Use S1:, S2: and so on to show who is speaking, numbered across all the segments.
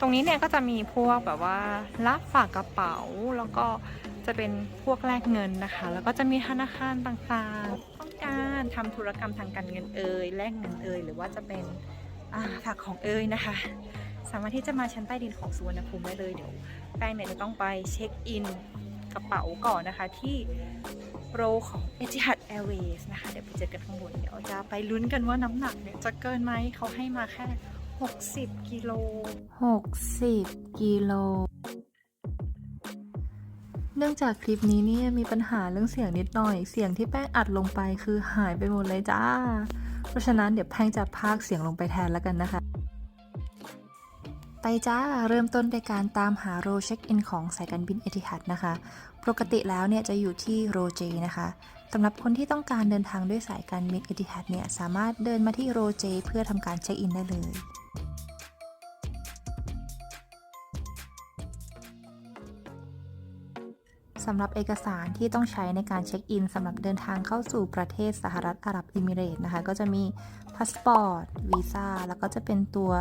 S1: ตรงนี้เนี่ยก็จะมีพวกแบบว่ารับฝากกระเป๋า แล้วก็จะเป็นพวกแลกเงินนะคะ แล้วก็จะมีธนาคารต่างๆ ต้องการทำธุรกรรมทางการเงินเอ่ยแลกเงินเอ่ยหรือว่าจะเป็นฝากของเอ่ยนะคะ สามารถที่จะมาชั้นใต้ดินของสุวรรณภูมิได้เลยเดี๋ยวแป้งเนี่ยจะต้องไปเช็คอินกระเป๋าก่อนนะคะที่โรของ Etihad Airways นะคะ เดี๋ยวไปเจอกันข้างบน เดี๋ยวจะไปลุ้นกันว่าน้ำหนักเนี่ยจะเกินไหมเขาให้มาแค่ 60 กิโล 60 กิโล เนื่องจากคลิปนี้เนี่ยมีปัญหาเรื่องเสียงนิดหน่อย เสียงที่แป้งอัดลงไปคือหายไปหมดเลยจ้า เพราะฉะนั้นเดี๋ยวแป้งจะพากเสียงลงไปแทนแล้วกันนะคะ ไปจ้า เริ่มต้นด้วยการตามหาโรเช็คอินของสายการบินเอติฮัดนะคะ ปกติแล้วเนี่ยจะอยู่ที่โรเจนะคะ สำหรับคนที่ต้องการเดินทางด้วยสายการบินเอติฮัดเนี่ยสามารถเดินมาที่โรเจ เพื่อทำการเช็คอินได้เลยสำหรับเอกสารที่ต้องใช้ในการเช็คอินสำหรับเดินทางเข้าสู่ประเทศสหรัฐอาหรับเอมิเรต์นะคะ ก็จะมีพาสปอร์ตวีซ่าแล้วก็จะเป็นตัว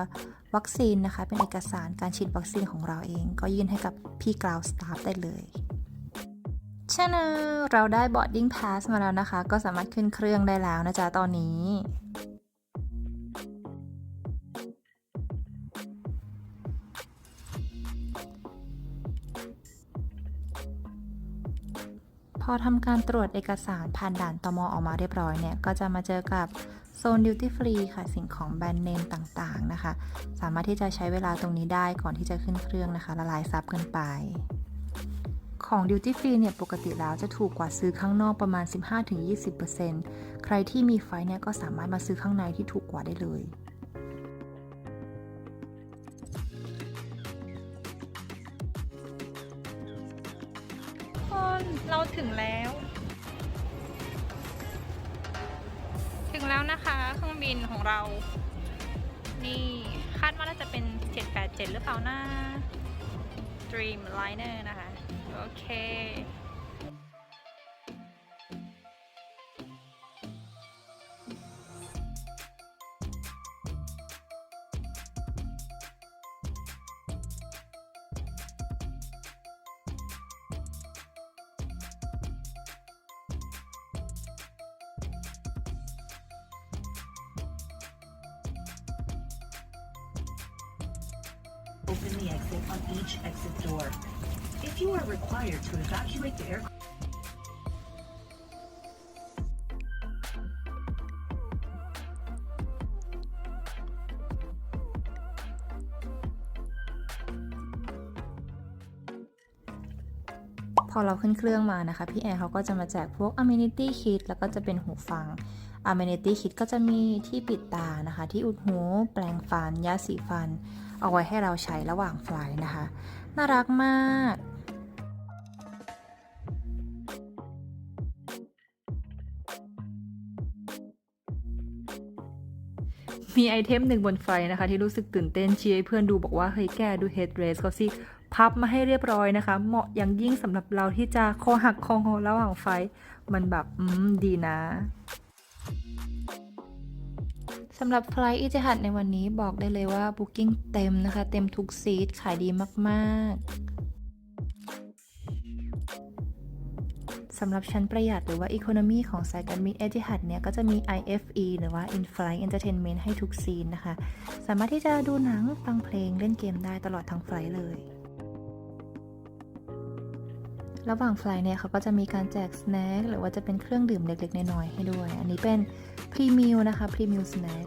S1: วัคซีนนะคะ เป็นเอกสารการฉีดวัคซีนของเราเอง ก็ยื่นให้กับพี่กราวสตาฟได้เลย ชนะเราได้ boarding pass มาแล้วนะคะ ก็สามารถขึ้นเครื่องได้แล้วนะจ๊ะตอนนี้ พอทำการตรวจเอกสารผ่านด่านตมออกมาเรียบร้อยเนี่ย ก็จะมาเจอกับโซนดิวตี้ฟรีค่ะ สิ่งของแบรนด์เนมต่างๆนะคะ สามารถที่จะใช้เวลาตรงนี้ได้ก่อนที่จะขึ้นเครื่องนะคะ ละลายซับกันไป ของดิวตี้ฟรีเนี่ยปกติแล้วจะถูกกว่าซื้อข้างนอกประมาณ 15-20%ใครที่มีไฟล์เนี่ยก็สามารถมาซื้อข้างในที่ถูกกว่าได้เลยคนเราถึงแล้ว ถึงแล้วนะคะเครื่องบินของเรา นี่คาดว่าน่าจะเป็น 787 หรือเปล่านะ Dreamliner นะคะ โอเค
S2: Open the exit on each exit door. If you are required to evacuate the aircraft,
S1: พอเราขึ้นเครื่องมานะคะ พี่แอร์เขาก็จะมาแจกพวก amenity kit แล้วก็จะเป็นหูฟัง amenity kit ก็จะมีที่ปิดตานะคะ ที่อุดหู แปรงฟัน ยาสีฟัน เอาไว้ให้เราใช้ระหว่างไฟล์นะคะ น่ารักมาก มีไอเทมหนึ่งบนไฟนะคะ ที่รู้สึกตื่นเต้นเชียร์ให้เพื่อนดูบอกว่าเฮ้ยแกดูเฮดเรสเขาสิพับมาให้เรียบร้อยนะคะ เหมาะอย่างยิ่งสำหรับเราที่จะคอหักคอโหระหว่างไฟ มันแบบอืมดีนะสำหรับไฟล์อิจหัดในวันนี้บอกได้เลยว่า Booking เต็มนะคะ เต็มทุกซีทขายดีมาก ๆ สำหรับชั้นประหยัดหรือว่า Economy ของสายการบินเอจิฮัดเนี่ย ก็จะมี IFE หรือว่า In-Flight Entertainment ให้ทุกซีนนะคะ สามารถที่จะดูหนัง ฟังเพลงเล่นเกมได้ตลอดทั้งไฟล์เลย ระหว่างไฟล์เนี่ยเขาก็จะมีการแจกสแน็คหรือว่าจะเป็นเครื่องดื่มเล็กๆ น้อยๆให้ด้วย อันนี้เป็นพรีมิ l นะคะพรีมิ l สแน็ค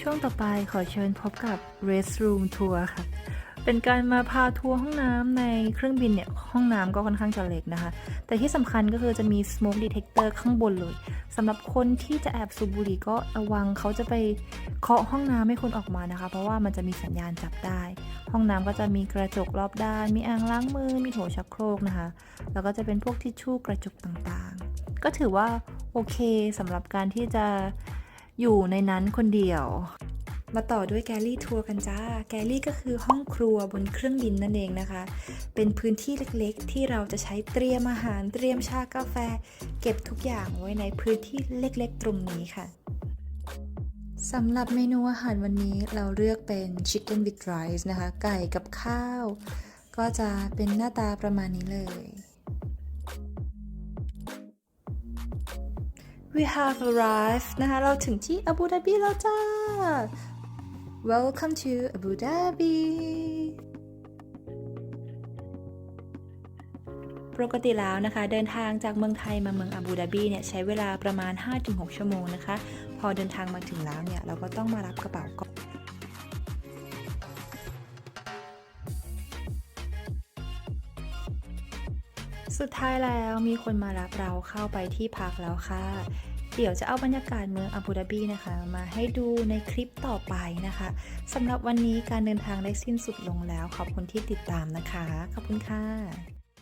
S1: ช่วงต่อไปขอเชิญพบกับ Rest Room Tour ค่ะ เป็นการมาพาทัวร์ห้องน้ำในเครื่องบินเนี่ยห้องน้ำก็ค่อนข้างจะเล็กนะคะ แต่ที่สำคัญก็คือจะมี smoke detector ข้างบนเลยสำหรับคนที่จะแอบสูบบุหรี่ก็ระวังเขาจะไปเคาะห้องน้ำให้คนออกมานะคะ เพราะว่ามันจะมีสัญญาณจับได้ ห้องน้ำก็จะมีกระจกรอบด้าน มีอ่างล้างมือ มีโถชักโครกนะคะ แล้วก็จะเป็นพวกทิชชู่กระจกต่างๆ ก็ถือว่าโอเคสำหรับการที่จะอยู่ในนั้นคนเดียว มาต่อด้วยแกลลี่ทัวร์กันจ้า แกลลี่ก็คือห้องครัวบนเครื่องบินนั่นเองนะคะ เป็นพื้นที่เล็กๆ ที่เราจะใช้เตรียมอาหารเตรียมชากาแฟ เก็บทุกอย่างไว้ในพื้นที่เล็กๆ ตรงนี้ค่ะสำหรับเมนูอาหารวันนี้เราเลือกเป็น Chicken with Rice นะคะ ไก่กับข้าว ก็จะเป็นหน้าตาประมาณนี้เลย We have arrived นะคะ เราถึงที่อาบูดาบีแล้วจ้า Welcome to Abu Dhabi ปกติแล้วนะคะ เดินทางจากเมืองไทยมาเมืองอาบูดาบีเนี่ยใช้เวลาประมาณ 5-6 ชั่วโมงนะคะ พอเดินทางมาถึงแล้วเนี่ย เราก็ต้องมารับกระเป๋าก่อนสุดท้ายแล้วมีคนมารับเราเข้าไปที่พักแล้วค่ะ เดี๋ยวจะเอาบรรยากาศเมืองอาบูดาบีนะคะ มาให้ดูในคลิปต่อไปนะคะสำหรับวันนี้การเดินทางได้สิ้นสุดลงแล้ว ขอบคุณที่ติดตามนะคะ ขอบคุณค่ะ